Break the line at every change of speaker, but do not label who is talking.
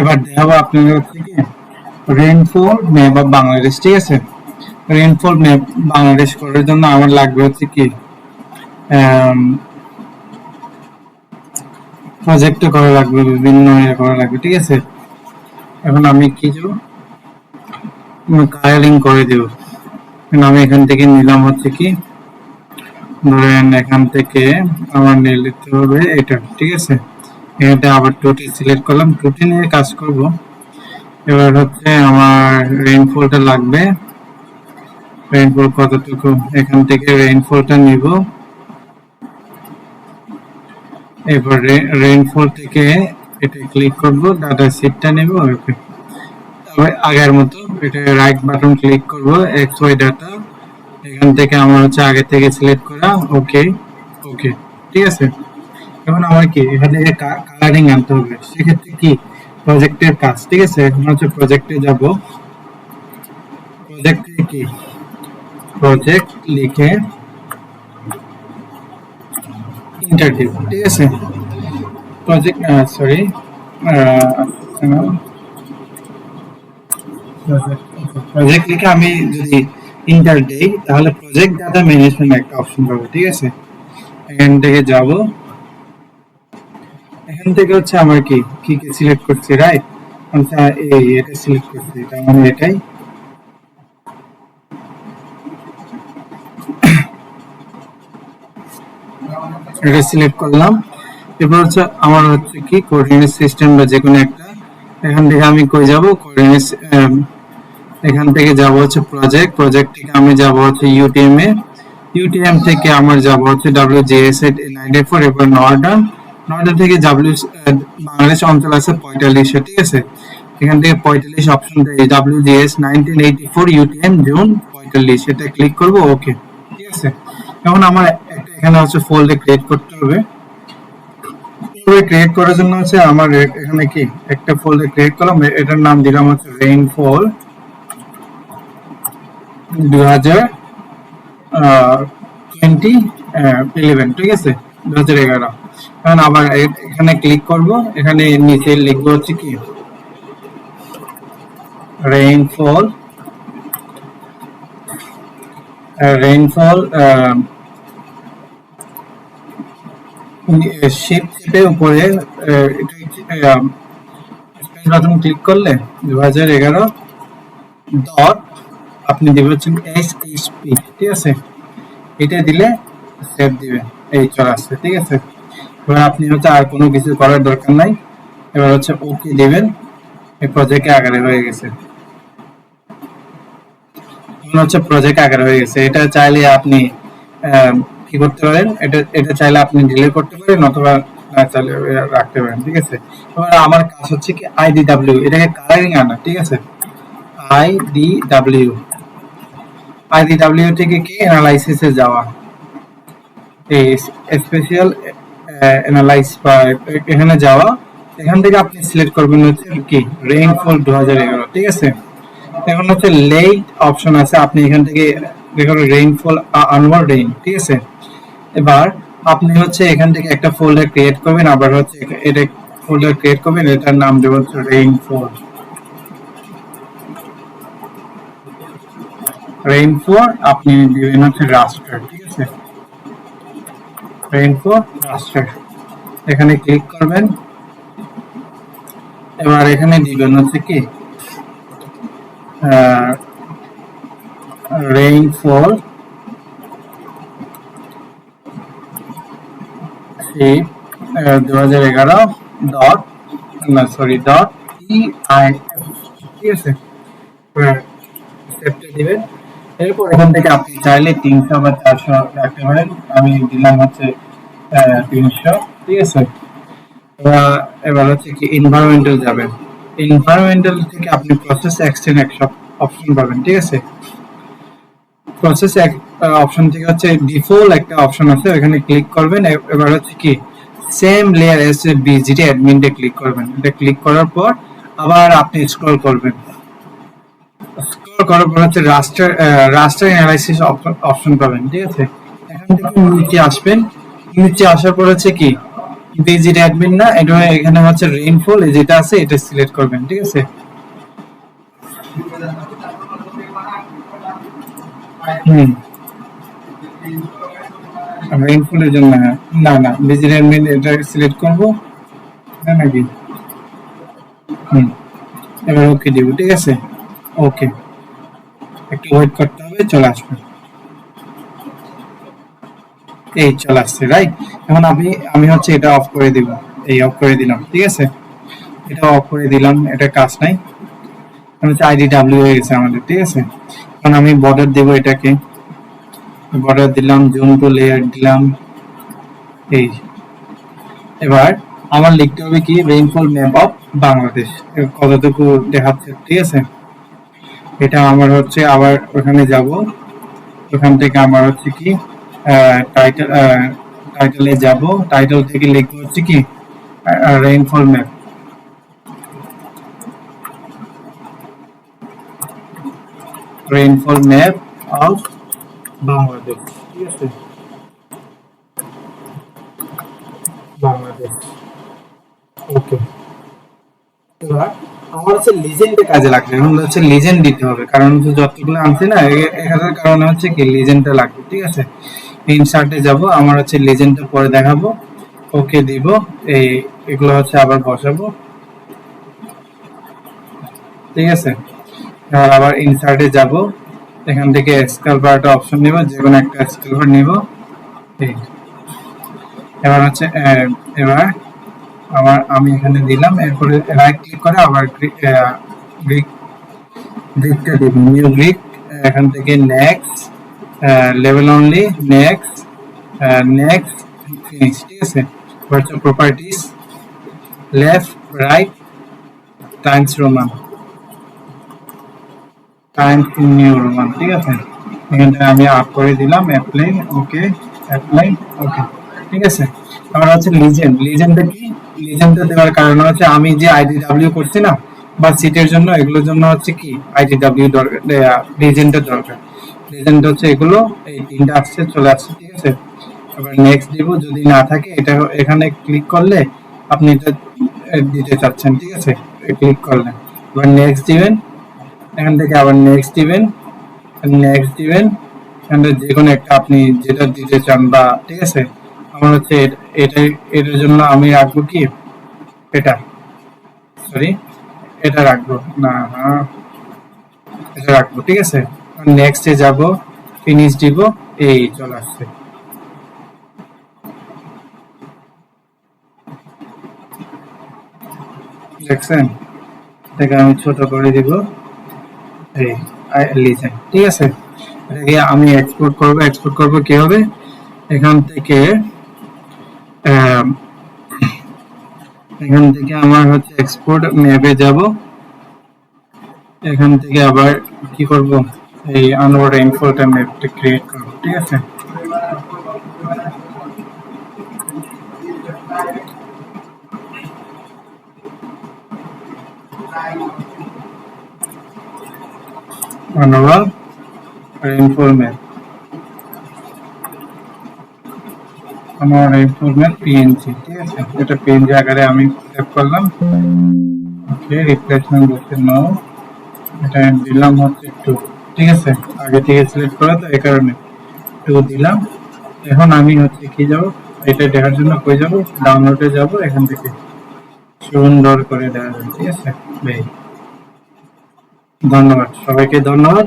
এবার দেখাবো আপনাদের থেকে রেইনফল ম্যাপ অফ বাংলাদেশ ঠিক আছে? রেইনফল ম্যাপ বাংলাদেশ করার জন্য আমার লাগবে হচ্ছে কি প্রজেক্ট করা লাগবে, বিভিন্ন ইয়ে করা লাগবে, ঠিক আছে? এখন আমি কি দেবো? কালারিং করে দেব। আমি এখান থেকে নিলাম হচ্ছে কি, ধরেন এখান থেকে আমার নিয়ে নিতে হবে এটা, ঠিক আছে? এটা আবার টুটি সিলেক্ট করলাম। টুটি নিয়ে কাজ করব। এবার হচ্ছে আমার রেইনফলটা লাগবে। রেইনফল কতটুকু? এখান থেকে রেইনফলটা নিব। এবার রেইনফল থেকে এটা ক্লিক করব। ডাটা সিটটা নেব। ওকে। তবে আগের মতো এটা রাইট বাটন ক্লিক করব এক্স ওয়াই ডাটা এখান থেকে আমার হচ্ছে আগে থেকে সিলেক্ট করা। ওকে ওকে ঠিক আছে? এখন আমার কি? এখান কালারিং আনতে হবে, সেক্ষেত্রে কি? প্রজেক্টের কাজ, ঠিক আছে? এখন হচ্ছে প্রজেক্টে যাব। প্রজেক্টে কি? প্রজেক্ট লিখে ইন্টারভিউ ঠিক আছে? প্রজেক্ট সরি প্রজেক্ট লিখে আমি যদি ইন্টার দেই, তাহলে প্রজেক্ট ডাটা ম্যানেজমেন্ট একটা অপশন পাবো, ঠিক আছে? এখান থেকে যাব। এখান থেকে হচ্ছে আমার কি কি কি সিলেক্ট করছি রাইট আচ্ছা এই এটা সিলেক্ট করছি, তার মানে এটাই। এটা সিলেক্ট করলাম। এবার হচ্ছে আমার হচ্ছে কি কোঅর্ডিনেট সিস্টেম বা যে কোনো একটা, এখান থেকে আমি কই যাব? কোঅর্ডিনেট এখান থেকে যাব হচ্ছে প্রজেক্ট প্রজেক্ট থেকে আমি যাব হচ্ছে ইউটিএম এ। ইউটিএম থেকে আমার যাব হচ্ছে ডাব্লিউজিএস নাইনটি ফোর এরপর নয়ডা নয়ডা থেকে ডাব্লিউ বাংলাদেশ অঞ্চল আছে পঁয়তাল্লিশে, ঠিক আছে? এখান থেকে পঁয়তাল্লিশ অপশন থেকে WGS nineteen eighty four UTM zone পঁয়তাল্লিশ, এটা ক্লিক করব ওকে ঠিক আছে? এখন আমার একটা এখানে হচ্ছে ফোল্ডে ক্রিয়েট করতে হবে। ক্রিয়েট করার জন্য হচ্ছে আমার এখানে কি? একটা ফোল্ডে ক্রিয়েট করলাম এটার নাম দিলাম হচ্ছে রেইনফল দু হাজার টোয়েন্টি ইলেভেন ঠিক আছে? দু হাজার এগারো। এখন আবার এখানে ক্লিক করব, এখানে নিচে লিখব হচ্ছে কি? রেইনফল রেইনফল শিপ শিপের উপরে বাটন ক্লিক করলে দু হাজার এগারো ডট আপনি দিবেন হচ্ছে এস এইচ পি ঠিক আছে? এটা দিলে সেভ দিবেন এই চলে আসছে, ঠিক আছে? এবার আপনি হচ্ছে আর কোনো কিছু করার দরকার নাই। এবার হচ্ছে ওকে দিবেন। এই প্রজেক্টে আকারে হয়ে গেছে। হচ্ছে প্রজেক্ট আকারে হয়ে গেছে। এটা চাইলে আপনি কি করতে পারেন? এটা এটা চাইলে আপনি ডিলিট করতে পারেন অথবা চাইলে রাখতে পারেন, ঠিক আছে? এবার আমার কাজ হচ্ছে কি আইডিডব্লিউ এটাকে কালারিং আনা, ঠিক আছে? আইডিডব্লিউ আইডিডব্লিউ থেকে কি অ্যানালাইসিসে যাওয়া? এই স্পেশাল অ্যানালাইস বা এখানে যাওয়া, এখান থেকে আপনি সিলেক্ট করবেন হচ্ছে কি রেইনফল দু ঠিক আছে? এখন হচ্ছে লেট অপশন আছে, আপনি এখান থেকে দেখুন রেইনফল আনওয়ার রেইন ঠিক আছে? এবার আপনি হচ্ছে এখান থেকে একটা ফোল্ডার ক্রিয়েট করবেন, আবার হচ্ছে এটা ফোল্ডার ক্রিয়েট করবেন, এটার নাম দেবেন হচ্ছে রেইনফল রেইনফল আপনি দিবেন হচ্ছে রাস্টার ঠিক আছে? রেইনফল রাস্টার এখানে ক্লিক করবেন। এবার এখানে দিবেন হচ্ছে কি সেই দু হাজার এগারো ডট না সরি ডট ই আই ঠিক আছে? স্টেপটা দিবেন। এরপর এখান থেকে আপনি চাইলে তিনশো বা চারশো রাখতে পারেন। আমি দিলাম হচ্ছে তিনশো। ঠিক আছে? এবার হচ্ছে কি এনভায়রনমেন্টাল যাবেন। এনভায়রনমেন্টাল থেকে আপনি প্রসেস এক্সটেন্ড এক অপশন পাবেন ঠিক আছে? প্রসেস এক অপশন থেকে হচ্ছে ডিফল্ট একটা অপশন আছে ওখানে ক্লিক করবেন। এবার হচ্ছে কি সেম লেয়ার এস বিজিটি অ্যাডমিনটে ক্লিক করবেন। এটা ক্লিক করার পর আবার আপনি স্ক্রল করবেন। করার পর হচ্ছে রাস্টার রাস্টার অ্যানালাইসিস অপশন পাবেন, ঠিক আছে? এখান থেকে নিচে আসবেন। নিচে আসার পর হচ্ছে কি? না, এটা এখানে হচ্ছে রেইনফল যেটা আছে, এটা সিলেক্ট করবেন, ঠিক আছে? রেইনফলের জন্য। না না ভিজিট অ্যাডমিন এটা সিলেক্ট করব। না, নাকি? হুম। এবার ওকে দিব, ঠিক আছে? ওকে একটু ওয়েট করতে হবে, চলে আসবে। এই চলে আসছে রাইট এখন আমি আমি হচ্ছে এটা অফ করে দিব, এই অফ করে দিলাম, ঠিক আছে? এটা অফ করে দিলাম, এটা কাজ নাই। এখন হচ্ছে আইডি ডাব্লিউ হয়ে গেছে আমাদের, ঠিক আছে? এখন আমি বর্ডার দেব এটাকে। বর্ডার দিলাম জুম টু লেয়ার দিলাম, এই। এবার আমার লিখতে হবে কি? রেইনফল ম্যাপ অফ বাংলাদেশ কতটুকু দেখাচ্ছে, ঠিক আছে? এটা আমার হচ্ছে আবার ওখানে যাব। ওখান থেকে আমার হচ্ছে কি টাইটেল টাইটেলে যাব। টাইটেল থেকে লিখব হচ্ছে কি rainfall map rainfall map of Bangladesh ঠিক আছে? বাংলাদেশ ওকে এবার আমার হচ্ছে লিজেন্ডে কাজে লাগবে, এখন হচ্ছে লিজেন্ড দিতে হবে। কারণ হচ্ছে যতগুলো আনছি না এখানের কারণে হচ্ছে কি লিজেন্ডটা লাগবে, ঠিক আছে? ইনসার্টে যাব, আমার হচ্ছে লিজেন্ডটা পরে দেখাবো ওকে দিব, এই, এগুলো হচ্ছে আবার বসাবো। ঠিক আছে? এবার আবার ইনসার্টে যাব, এখান থেকে স্কেলবারটা অপশন নিব, যে কোনো একটা স্কেলবার নিব। এবার হচ্ছে এবার আবার আমি এখানে দিলাম, এরপরে রাইট ক্লিক করে আবার গ্রিক গ্রিকটা দিব নিউ গ্রিক এখান থেকে next level only next next finish ঠিক আছে? Virtual properties left right Times Roman Times New Roman ঠিক আছে? এখানটা আমি আপ করে দিলাম অ্যাপ্লাই ওকে অ্যাপ্লাই ওকে ঠিক আছে? আমার হচ্ছে লিজেন্ড লিজেন্ডটা কি? লিজেন্ডটা দেওয়ার কারণ হচ্ছে আমি যে আইডিডব্লিউ করছি না, বা সিটের জন্য, এগুলোর জন্য হচ্ছে কি আইডিডব্লিউ দরকার লিজেন্ডের দরকার। লিজেন্ড হচ্ছে এগুলো, এই তিনটা আসছে, চলে আসছে, ঠিক আছে? এবার নেক্সট দিব, যদি না থাকে, এটা এখানে ক্লিক করলে আপনি এটা দিতে চাচ্ছেন, ঠিক আছে? ক্লিক করলেন। এবার নেক্সট দিবেন, এখান থেকে আবার নেক্সট দিবেন নেক্সট দিবেন, এখান যে কোনো একটা আপনি যেটা দিতে চান বা, ঠিক আছে? আমার হচ্ছে এটা এটার জন্য আমি রাখব কি? এটা। সরি এটা রাখব। না এটা রাখব, ঠিক আছে? নেক্সটে যাব ফিনিশ দিব, এই চলে আসছে। দেখছেন? এটাকে আমি ছোট করে দিব। এই লিজেন ঠিক আছে? এটাকে আমি এক্সপোর্ট করব এক্সপোর্ট করব কি হবে? এখান থেকে আম, এখান থেকে আমার হচ্ছে এক্সপোর্ট ম্যাপে যাব। এখান থেকে আবার কি করব? এই আনওয়ার্ড ইনফোটা ম্যাপটা ক্রিয়েট করব, ঠিক আছে? আনওয়ার্ড রেইনফল ম্যাপ আমার রেইনফল ম্যাপ পিএনজি ঠিক আছে? এটা পিএনজি আকারে আমি সেভ করলাম। ওকে রিপ্লেসমেন্ট বলতে নো এটা দিলাম হচ্ছে টু ঠিক আছে? আগে থেকে সিলেক্ট করা তো, এই কারণে টু দিলাম। এখন আমি হচ্ছে কি যাব? এটা দেখার জন্য কই যাব? ডাউনলোডে যাব, এখান থেকে সুন্দর করে দেখা যাবে, ঠিক আছে? এই। ধন্যবাদ, সবাইকে ধন্যবাদ।